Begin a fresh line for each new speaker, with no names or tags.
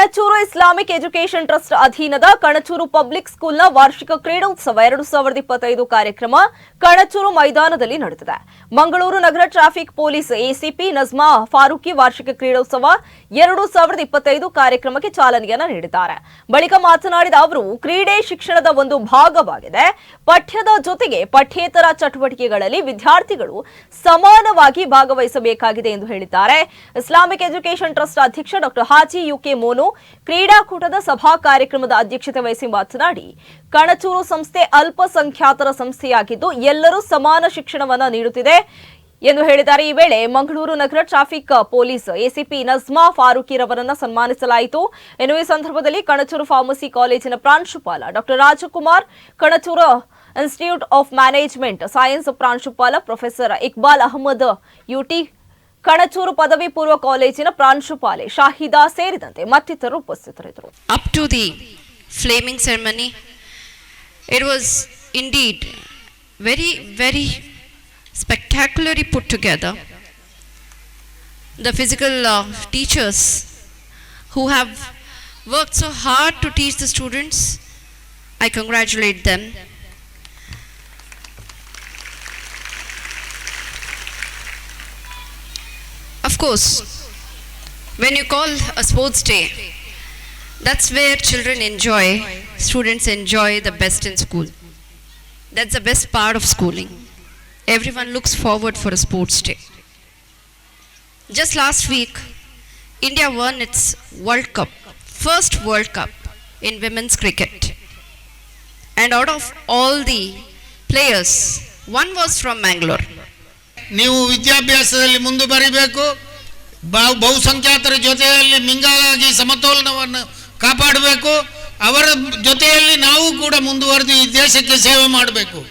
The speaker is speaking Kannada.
ಕಣಚೂರು ಇಸ್ಲಾಮಿಕ್ ಎಜುಕೇಷನ್ ಟ್ರಸ್ಟ್ ಅಧೀನದ ಕಣಚೂರು ಪಬ್ಲಿಕ್ ಸ್ಕೂಲ್ನ ವಾರ್ಷಿಕ ಕ್ರೀಡೋತ್ಸವ ಎರಡು ಸಾವಿರದ ಇಪ್ಪತ್ತೈದು ಕಾರ್ಯಕ್ರಮ ಕಣಚೂರು ಮೈದಾನದಲ್ಲಿ ನಡೆದಿದೆ. ಮಂಗಳೂರು ನಗರ traffic police ACP Najma Farooqui ವಾರ್ಷಿಕ ಕ್ರೀಡೋತ್ಸವ ಎರಡು ಸಾವಿರದ ಇಪ್ಪತ್ತೈದು ಕಾರ್ಯಕ್ರಮಕ್ಕೆ ಚಾಲನೆಯನ್ನ ನೀಡಿದ್ದಾರೆ. ಬಳಿಕ ಮಾತನಾಡಿದ ಅವರು, ಕ್ರೀಡೆ ಶಿಕ್ಷಣದ ಒಂದು ಭಾಗವಾಗಿದೆ. ಪಠ್ಯದ ಜೊತೆಗೆ ಪಠ್ಯೇತರ ಚಟುವಟಿಕೆಗಳಲ್ಲಿ ವಿದ್ಯಾರ್ಥಿಗಳು ಸಮಾನವಾಗಿ ಭಾಗವಹಿಸಬೇಕಾಗಿದೆ ಎಂದು ಹೇಳಿದ್ದಾರೆ. ಇಸ್ಲಾಮಿಕ್ ಎಜುಕೇಷನ್ ಟ್ರಸ್ಟ್ ಅಧ್ಯಕ್ಷ doctor Haji U K Monu ಕ್ರೀಡಾಕೂಟದ ಸಭಾ ಕಾರ್ಯಕ್ರಮದ ಅಧ್ಯಕ್ಷತೆ ವಹಿಸಿ ಮಾತನಾಡಿ, ಕಣಚೂರು ಸಂಸ್ಥೆ ಅಲ್ಪಸಂಖ್ಯಾತರ ಸಂಸ್ಥೆಯಾಗಿದ್ದು ಎಲ್ಲರೂ ಸಮಾನ ಶಿಕ್ಷಣವನ್ನು ನೀಡುತ್ತಿದೆ ಎಂದು ಹೇಳಿದ್ದಾರೆ. ಈ ವೇಳೆ ಮಂಗಳೂರು ನಗರ ಟ್ರಾಫಿಕ್ ಪೊಲೀಸ್ ಎಸಿಪಿ ನಜ್ಮಾ ಫಾರೂಕಿರವರನ್ನ ಸನ್ಮಾನಿಸಲಾಯಿತು. ಇನ್ನು ಸಂದರ್ಭದಲ್ಲಿ ಕಣಚೂರು ಫಾರ್ಮಸಿ ಕಾಲೇಜಿನ ಪ್ರಾಂಶುಪಾಲ doctor Rajkumar, Kanachur institute of management science ಪ್ರಾಂಶುಪಾಲ professor Iqbal Ahmed, U T Kanachur ಪದವಿ ಪೂರ್ವ ಕಾಲೇಜಿನ ಪ್ರಾಂಶುಪಾಲೆ ಶಾಹಿದಾ ಸೇರಿದಂತೆ ಮತ್ತಿತರರು ಉಪಸ್ಥಿತರಿದ್ದರು
up to the flaming ceremony. It was indeed very, very spectacularly put together. The physical uh, teachers who have worked so hard to teach the students, I congratulate course, when you call a sports day, that's where children enjoy, students enjoy the best in school. That's the best part of schooling. Everyone looks forward for a sports day. Just last week, India won its World Cup, first World Cup in women's cricket. And out of all the players, one was from Mangalore.
ನೀವು ವಿದ್ಯಾಭ್ಯಾಸದಲ್ಲಿ ಮುಂದೆ ಬರಿಬೇಕು ಬ- ಬಹುಸಂಖ್ಯಾತರ ಜೊತೆಯಲ್ಲಿ ಮಿಂಗಾಲಾಗಿ ಸಮತೋಲನವನ್ನು ಕಾಪಾಡಬೇಕು. ಅವರ ಜೊತೆಯಲ್ಲಿ ನಾವು ಕೂಡ ಮುಂದುವರೆದು ಈ ದೇಶಕ್ಕೆ ಸೇವೆ ಮಾಡಬೇಕು.